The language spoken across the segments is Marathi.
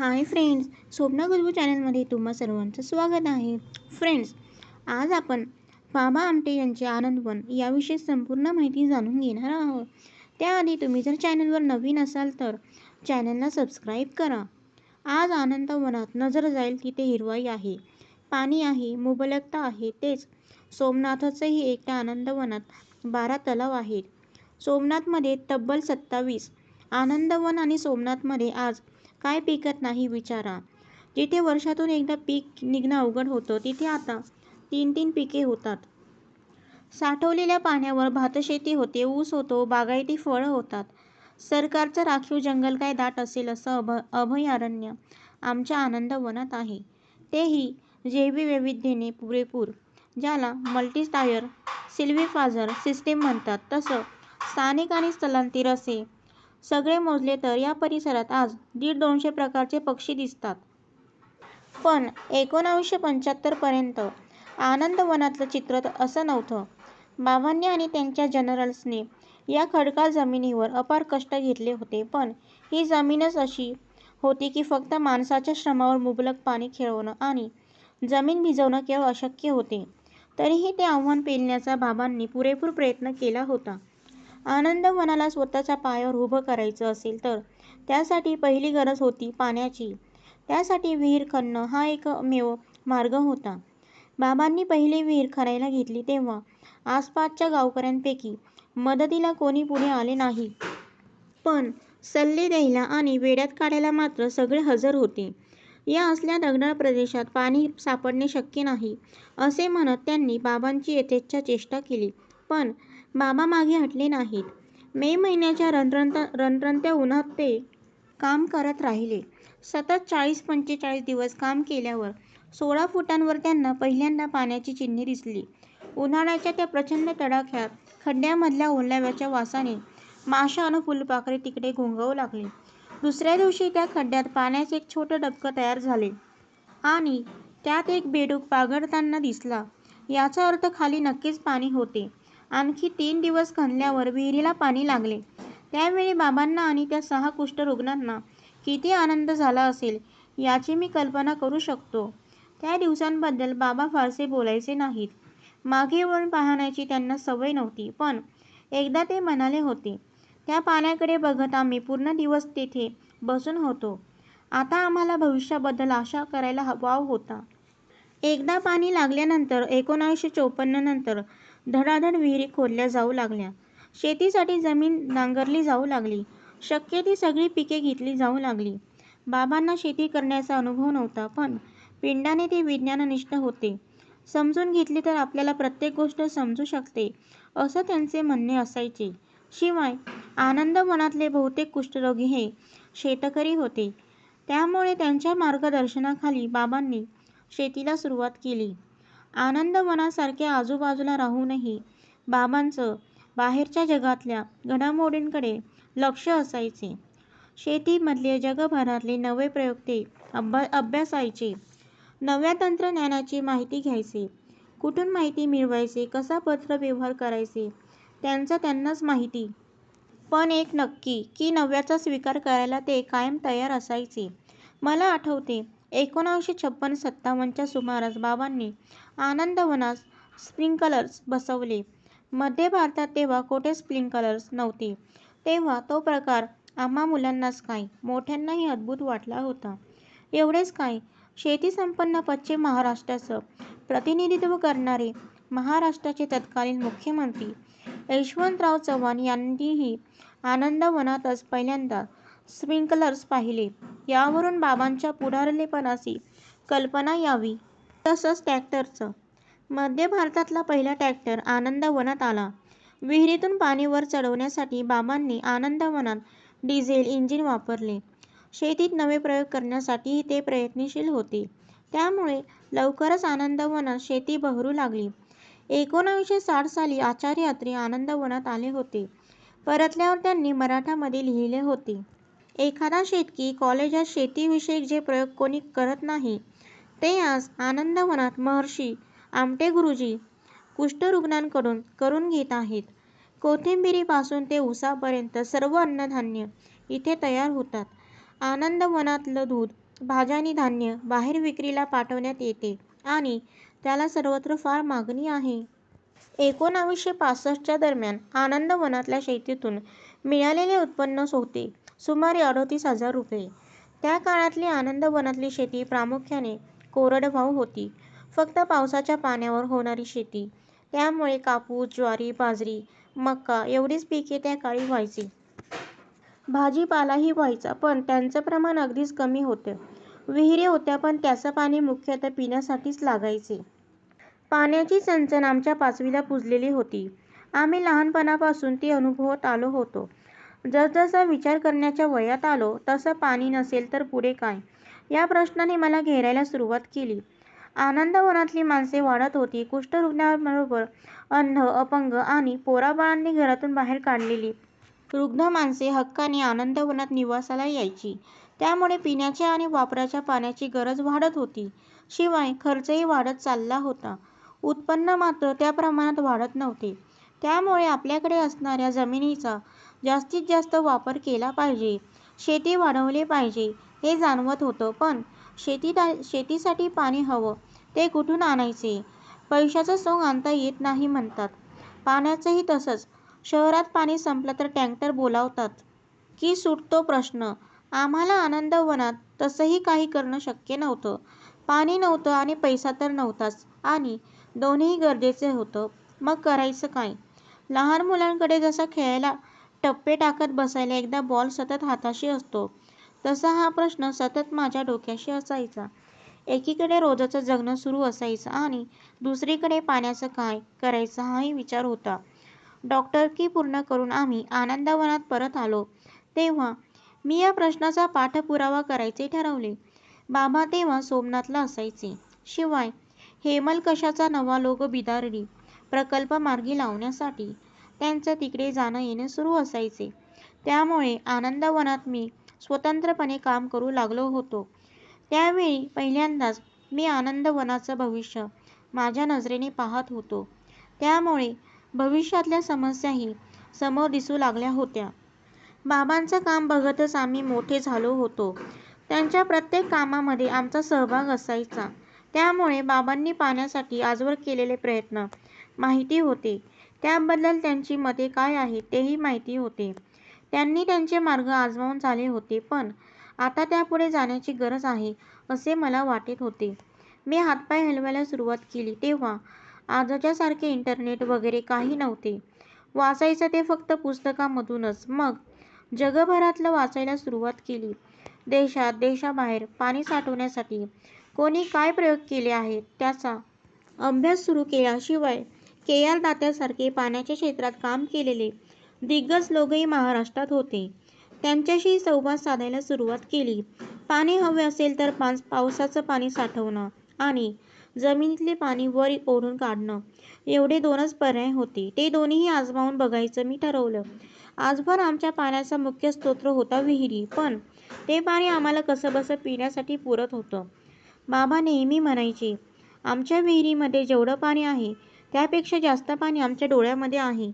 हाय फ्रेंड्स स्वप्ना गुजबू चॅनलमध्ये तुम्हा सर्वांचं स्वागत आहे. फ्रेंड्स आज आपण बाबा आमटे यांचे आनंदवन याविषयी संपूर्ण माहिती जाणून घेणार आहोत. त्याआधी तुम्ही जर चॅनलवर नवीन असाल तर चॅनलला सबस्क्राईब करा. आज आनंदवनात नजर जाईल तिथे हिरवाई आहे पाणी आहे मुबलकता आहे तेच. सोमनाथाचंही एकट्या आनंदवनात बारा तलाव आहेत. सोमनाथमध्ये तब्बल सत्तावीस. आनंदवन आणि सोमनाथमध्ये आज काय पिकत नाही विचारा. जिथे वर्षातून एकदा पीक निघणं अवघड होतं तिथे आता तीन तीन पिके होतात. साठवलेल्या पाण्यावर भातशेती होते ऊस होतो बागायती फळं होतात. सरकारचं राखीव जंगल काय दाट असेल असं अभ अभयारण्य आमच्या आनंदवनात आहे. तेही जैववैविध्याने पुरेपूर ज्याला मल्टीटायर सिल्व्हिफाजर सिस्टीम म्हणतात. तसं स्थानिक आणि स्थलांतर असे सगळे मोजले तर या परिसरात आज दीड दोनशे प्रकारचे पक्षी दिसतात. पण एकोणावीसशे पंच्याहत्तरपर्यंत आनंदवनातलं चित्र असं नव्हतं. बाबांनी आणि त्यांच्या जनरल्सने या खडकाळ जमिनीवर अपार कष्ट घेतले होते. पण ही जमीनच अशी होती की फक्त माणसाच्या श्रमावर मुबलक पाणी खेळवणं आणि जमीन भिजवणं केवळ अशक्य होते. तरीही ते आव्हान पेलण्याचा बाबांनी पुरेपूर प्रयत्न केला होता. आनंदवनाला स्वतःच्या पायावर उभं करायचं असेल तर. त्यासाठी पहिली गरज होती पाण्याची. त्यासाठी विहीर खणणं हा एकमेव मार्ग होता. बाबांनी पहिली विहीर खणायला घेतली तेव्हा आसपासच्या गावकऱ्यांपैकी मदतीला कोणी पुढे आले नाही. पण सल्ले द्यायला आणि वेड्यात काढायला मात्र सगळे हजर होते. या असल्या दगडाळ प्रदेशात पाणी सापडणे शक्य नाही असे म्हणत त्यांनी बाबांची यथेच्छा चेष्टा केली. पण बाबा मागे हटले नाहीत. मे महिन्याच्या रणरंत रणरणत्या उन्हात ते काम करत राहिले. सतत चाळीस पंचेचाळीस दिवस काम केल्यावर सोळा फुटांवर त्यांना पहिल्यांदा पाण्याची चिन्हे दिसली. उन्हाळ्याच्या त्या प्रचंड तडाख्यात खड्ड्यामधल्या ओलाव्याच्या वासाने माशा अन फुलपाखरे तिकडे घोंगावू लागले. दुसऱ्या दिवशी त्या खड्ड्यात पाण्याचे एक छोटं डबकं तयार झाले आणि त्यात एक बेडूक पागडताना दिसला. याचा अर्थ खाली नक्कीच पाणी होते. आणखी तीन दिवस खणल्यावर विहिरीला पाणी लागले. त्यावेळी बाबांना आणि त्या सहा कुष्ठरुग्णांना किती आनंद झाला असेल याची मी कल्पना करू शकतो. त्या दिवसांबद्दल बाबा फारसे बोलायचे नाहीत. मागे वळून पाहण्याची त्यांना सवय नव्हती पण एकदा ते म्हणाले होते त्या पाण्याकडे बघत आम्ही पूर्ण दिवस तेथे बसून होतो. आता आम्हाला भविष्याबद्दल आशा करायला वाव होता. एकदा पाणी लागल्यानंतर एकोणावीसशे चोपन्न नंतर धडाधड विहिरी खोदल्या जाऊ लागल्या. शेतीसाठी जमीन नांगरली जाऊ लागली. शक्य ती सगळी पिके घेतली जाऊ लागली. बाबांना शेती करण्याचा अनुभव नव्हता पण पिंडाने ते विज्ञाननिष्ठ होते. समजून घेतली तर आपल्याला प्रत्येक गोष्ट समजू शकते असं त्यांचे म्हणणे असायचे. शिवाय आनंदवनातले बहुतेक कुष्ठरोगी हे शेतकरी होते. त्यामुळे त्यांच्या मार्गदर्शनाखाली बाबांनी शेतीला सुरुवात केली. आनंदवनासारख्या आजूबाजूला राहूनही बाबांचं बाहेरच्या जगातल्या घडामोडींकडे लक्ष असायचे. शेतीमधले जगभरातले नवे प्रयोग ते अभ्या अभ्यासायचे. नव्या तंत्रज्ञानाची माहिती घ्यायचे. कुठून माहिती मिळवायचे? कसा पत्रव्यवहार करायचे? त्यांचं त्यांनाच माहिती. पण एक नक्की की नव्याचा स्वीकार करायला ते कायम तयार असायचे. मला आठवते एकोणावीसशे छप्पन्न सत्तावन्नच्या सुमारास बाबांनी आनंदवनात स्प्रिंकलर्स बसवले. मध्य भारतात तेव्हा कोठे स्प्रिंकलर्स नव्हते. तेव्हा तो प्रकार आम्हा मुलांनाच काय मोठ्यांनाही अद्भुत वाटला होता. एवढेच काय शेतीसंपन्न पश्चिम महाराष्ट्राचं प्रतिनिधित्व करणारे महाराष्ट्राचे तत्कालीन मुख्यमंत्री यशवंतराव चव्हाण यांनीही आनंदवनातच पहिल्यांदा स्प्रिंकलर्स पाहिले. यावरून बाबांच्या पुढारलेपणाची कल्पना यावी. तसंच ट्रॅक्टरचं. मध्य भारतातला पहिला ट्रॅक्टर आनंदवनात आला. विहिरीतून पाणी वर चढवण्यासाठी बाबांनी आनंदवनात डिझेल इंजिन वापरले. शेतीत नवे प्रयोग करण्यासाठीही ते प्रयत्नशील होते. त्यामुळे लवकरच आनंदवनात शेती बहरू लागली. एकोणावीसशे साठ साली आचार्य अत्रे आनंदवनात आले होते. परतल्यावर त्यांनी मराठामध्ये लिहिले होते. एखादा शेतकी कॉलेजात शेतीविषयक जे प्रयोग कोणी करत नाही ते आज आनंदवनात महर्षी आमटे गुरुजी कुष्ठरुग्णांकडून करून घेत आहेत. कोथिंबिरीपासून ते उसापर्यंत सर्व अन्नधान्य इथे तयार होतात. आनंदवनातलं दूध भाज्यानी धान्य बाहेर विक्रीला पाठवण्यात येते आणि त्याला सर्वत्र फार मागणी आहे. एकोणावीसशे पासष्टच्या दरम्यान आनंदवनातल्या शेतीतून मिळालेले उत्पन्न होते सुमारे अडोतीस हजार रुपये. त्या काळातली आनंदवनातली शेती प्रामुख्याने कोरडवाहू होती. फक्त पावसाच्या पाण्यावर होणारी शेती. त्यामुळे कापूस, ज्वारी, बाजरी, मका एवढीच पिके त्या काळी व्हायची. भाजीपालाही व्हायचा पण त्याचं प्रमाण अगदीच कमी होतं. विहिरी होत्या पण त्याचं पाणी मुख्यतः पिण्यासाठीच लागायचे. पाण्याची चणचण आमच्या पाचवीला पुजलेली होती. आम्ही लहानपणापासून ती अनुभवत आलो होतो. जसजसा विचार करण्याच्या वयात आलो तसं पाणी नसेल तर पुढे काय, या प्रश्नाने मला घेरायला सुरुवात केली. आनंदवनातली माणसे वाढत होती. कुष्ठरुग्णांबरोबर अंध, अपंग आणि पोराबाळांनी घरातून बाहेर काढलेली रुग्ण माणसे हक्काने आनंदवनात निवासाला यायची. त्यामुळे पिण्याच्या आणि वापराच्या पाण्याची गरज वाढत होती. शिवाय खर्चही वाढत चालला होता. उत्पन्न मात्र त्या प्रमाणात वाढत नव्हते. त्यामुळे आपल्याकडे असणाऱ्या जमिनीचा जास्तीत जास्त वापर केला पाहिजे, शेती वाढवली पाहिजे हे जाणवत होतं. पण शेतीसाठी पाणी हवं ते कुठून आणायचे? पैशाचं सोंग आणता येत नाही म्हणतात. पाण्याचंही तसंच. शहरात पाणी संपलं तर टँकर बोलावतात की सुटतो प्रश्न. आम्हाला आनंदवनात तसंही काही करणं शक्य नव्हतं. पाणी नव्हतं आणि पैसा तर नव्हताच आणि दोन्हीही गरजेचे होतं. मग करायचं काय? लहान मुलांकडे जसं खेळायला टप्पे टाकत बसायला एकदा बॉल सतत हाताशी असतो तसा हा प्रश्न सतत माझ्या डोक्याशी असायचा. एकीकडे रोजचं जगणं सुरू असायचं आणि दुसरीकडे पाण्याचं काय करायचं हाही विचार होता. डॉक्टरकी पूर्ण करून आम्ही आनंदवनात परत आलो तेव्हा मी या प्रश्नाचा पाठपुरावा करायचे ठरवले. बाबा तेव्हा सोमनाथला असायचे. शिवाय हेमलकशाचा नवा लोगो बिदारडी प्रकल्प मार्गी लावण्यासाठी त्यांचं तिकडे जाणं येणं सुरू असायचे. त्यामुळे आनंदवनात मी स्वतंत्रपणे काम करू लागलो होतो. त्यावेळी पहिल्यांदाच मी आनंदवनाचं भविष्य माझ्या नजरेने पाहत होतो. त्यामुळे भविष्यातल्या समस्याही समोर दिसू लागल्या होत्या. बाबांचं काम बघतच आम्ही मोठे झालो होतो. त्यांच्या प्रत्येक कामामध्ये आमचा सहभाग असायचा. त्यामुळे बाबांनी पाण्यासाठी आजवर केलेले प्रयत्न माहिती होते. त्याबद्दल त्यांची मते काय आहेत तेही माहिती होते. त्यांनी त्यांचे मार्ग आजमावून झाले होते. पण आता त्यापुढे जाण्याची गरज आहे असे मला वाटत होते. मी हातपाय हलवायला सुरुवात केली तेव्हा आजच्यासारखे इंटरनेट वगैरे काही नव्हते. वाचायचं ते फक्त पुस्तकांमधूनच. मग जगभरातलं वाचायला सुरुवात केली. देशात, देशाबाहेर पाणी साठवण्यासाठी कोणी काय प्रयोग केले आहेत त्याचा अभ्यास सुरू केला. शिवाय के. आर. दात्यासारखे पाण्याच्या क्षेत्रात काम केलेले दिग्गज लोकही महाराष्ट्रात होते. त्यांच्याशी संवाद साधायला सुरुवात केली. पाणी हवे असेल तर पावसाचं पाणी साठवणं आणि जमिनीतले पाणी वर ओढून काढणं एवढे दोनच पर्याय होते. ते दोन्हीही आजमावून बघायचं मी ठरवलं. आजभर आमच्या पाण्याचा मुख्य स्त्रोत होता विहिरी. पण ते पाणी आम्हाला कसंबसं पिण्यासाठी पुरत होतं. बाबा नेहमी म्हणायचे, आमच्या विहिरीमध्ये जेवढं पाणी आहे त्यापेक्षा जास्त पाणी आमच्या डोळ्यामध्ये आहे.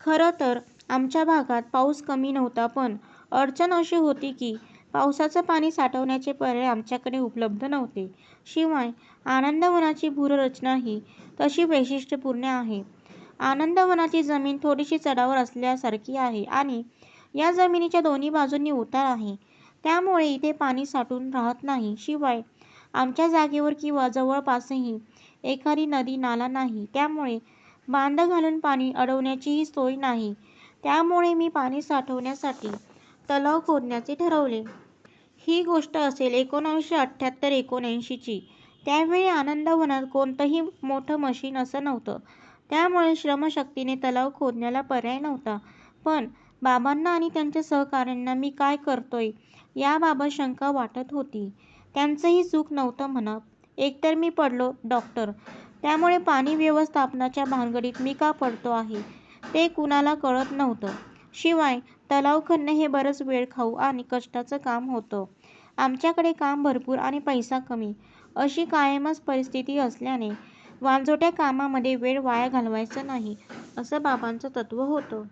खरं तर आमच्या भागात पाऊस कमी नव्हता पण अडचण अशी होती की पावसाचं पाणी साठवण्याचे पर्याय आमच्याकडे उपलब्ध नव्हते. शिवाय आनंदवनाची भूरचनाही तशी वैशिष्ट्यपूर्ण आहे. आनंदवनाची जमीन थोडीशी चढावर असल्यासारखी आहे आणि या जमिनीच्या दोन्ही बाजूंनी उतार आहे. त्यामुळे इथे पाणी साठून राहत नाही. शिवाय आमच्या जागेवर किंवा जवळपासही एखादी नदी नाला नाही. त्यामुळे बांध घालून पाणी अडवण्याचीही सोय नाही. त्यामुळे मी पाणी साठवण्यासाठी तलाव खोदण्याचे ठरवले. ही गोष्ट असेल एकोणावीसशे अठ्ठ्याहत्तर एकोणऐंशीची त्यावेळी आनंदवनात कोणतंही मोठं मशीन असं नव्हतं. त्यामुळे श्रमशक्तीने तलाव खोदण्याला पर्याय नव्हता. पण बाबांना आणि त्यांच्या सहकाऱ्यांना मी काय करतोय याबाबत शंका वाटत होती. त्यांचंही चूक नव्हतं म्हणा. एकतर मी पडलो डॉक्टर त्यामुळे पाणी व्यवस्थापनाच्या भानगडीत मी का पडतो आहे ते कुणाला कळत नव्हतं. शिवाय तलाव खणणे हे बरंच वेळ खाऊ आणि कष्टाचं काम होतं. आमच्याकडे काम भरपूर आणि पैसा कमी अशी कायमच परिस्थिती असल्याने वांजोट्या कामामध्ये वेळ वाया घालवायचा नाही असं बाबांचं तत्त्व होतं.